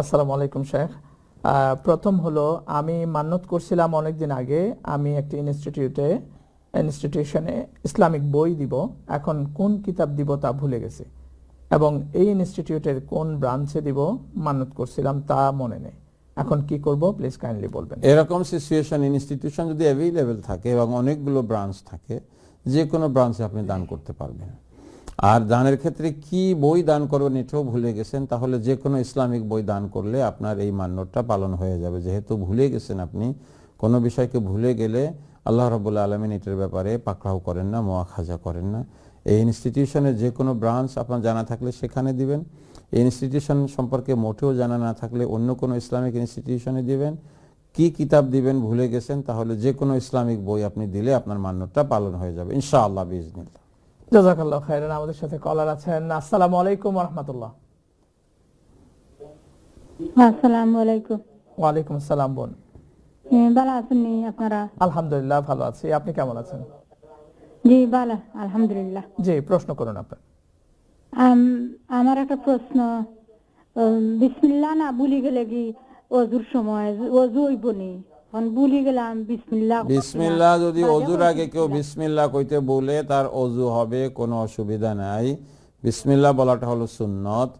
আসসালামু আলাইকুম, শেখ। প্রথম হলো, আমি মান্যত করছিলাম অনেকদিন আগে, আমি একটি ইনস্টিটিউটে ইনস্টিটিউশনে ইসলামিক বই দিব। এখন কোন কিতাব দিব তা ভুলে গেছি। এবং এই ইনস্টিটিউটের কোন ব্রাঞ্চে দিব মান্যত করছিলাম তা মনে নেই। এখন কি করব প্লিজ কাইন্ডলি বলবেন। এরকম সিচুয়েশন ইনস্টিটিউশন যদি অ্যাভেলেবেল থাকে এবং অনেকগুলো ব্রাঞ্চ থাকে যে কোনো ব্রাঞ্চে আপনি দান করতে পারবেন। আর দানের ক্ষেত্রে কি বই দান করবেন এটাও ভুলে গেছেন, তাহলে যে কোনো ইসলামিক বই দান করলে আপনার এই মান্যটা পালন হয়ে যাবে। যেহেতু ভুলে গেছেন আপনি, কোনো বিষয়কে ভুলে গেলে আল্লাহ রবুল্লা আলমিন এটার ব্যাপারে পাকড়াও করেন না, মোয়াখাজা করেন না। এই ইনস্টিটিউশনের যে কোনো ব্রাঞ্চ আপনার জানা থাকলে সেখানে দিবেন। এই ইনস্টিটিউশন সম্পর্কে মোটেও জানা না থাকলে অন্য কোনো ইসলামিক ইনস্টিটিউশনে দিবেন। কি কিতাব দিবেন ভুলে গেছেন, তাহলে যে কোনো ইসলামিক বই আপনি দিলে আপনার মান্যটা পালন হয়ে যাবে, ইনশাআল্লাহ বিজনিল্লাহ জাজাকাল্লাহ খাইরান আমাদের সাথে কলার আছেন। আসসালামু আলাইকুম রহমতুল্লাহ আসসালামু আলাইকুম। ওয়ালাইকুম আসসালাম বোন। ভালো আছেন আপনারা? আলহামদুলিল্লাহ ভালো আছি। আপনি কেমন আছেন? জি ভালো আলহামদুলিল্লাহ। জি প্রশ্ন করুন আপনার। আম- আমার একটা প্রশ্ন বিসমিল্লাহ না ভুলি গেলে কি অজুর সময় অজু হইব এখন ভুলি গেলাম বিসমিল্লাহ বিসমিল্লাহ যদি অজুর আগে কেউ বিসমিল্লাহ কইতে বলে তার অজু হবে কোনো অসুবিধা নাই। বিসমিল্লাহ বলাটা হলো সুন্নত।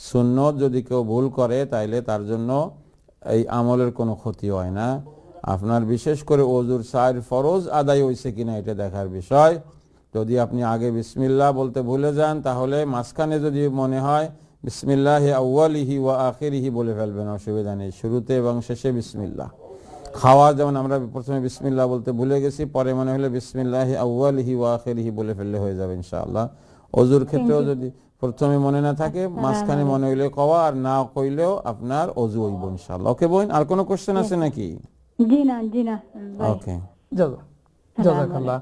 সুন্নত যদি কেউ ভুল করে তাইলে তার জন্য এই আমলের কোনো ক্ষতি হয় না। আপনার বিশেষ করে অজুর সাইর ফরজ আদায় হয়েছে কিনা এটা দেখার বিষয়। যদি আপনি আগে বিসমিল্লাহ বলতে ভুলে যান তাহলে মাঝখানে যদি মনে হয় বিসমিল্লাহ আউ্বালিহি ওয়া আখিরিহি বলে ফেলবেন অসুবিধা নেই। শুরুতে এবং শেষে বিসমিল্লাহ। খাওয়া যেমন আমরা প্রথমে বিসমিল্লা বলতে ভুলে গেছি পরে মনে হলে বিসমিল্লাহ আউ্বালিহি ওয়া হি বলে ফেললে হয়ে যাবে ইনশাআল্লাহ। অজুর ক্ষেত্রেও যদি প্রথমে মনে না থাকে মাঝখানে মনে হইলে কওয়া আর না কইলেও আপনার অজু হইব ইনশাআল্লাহ। ওকে বোন আর কোনো কোশ্চেন আছে নাকি? জি না জি না। ওকে জাজা- জাজাকাল্লাহ।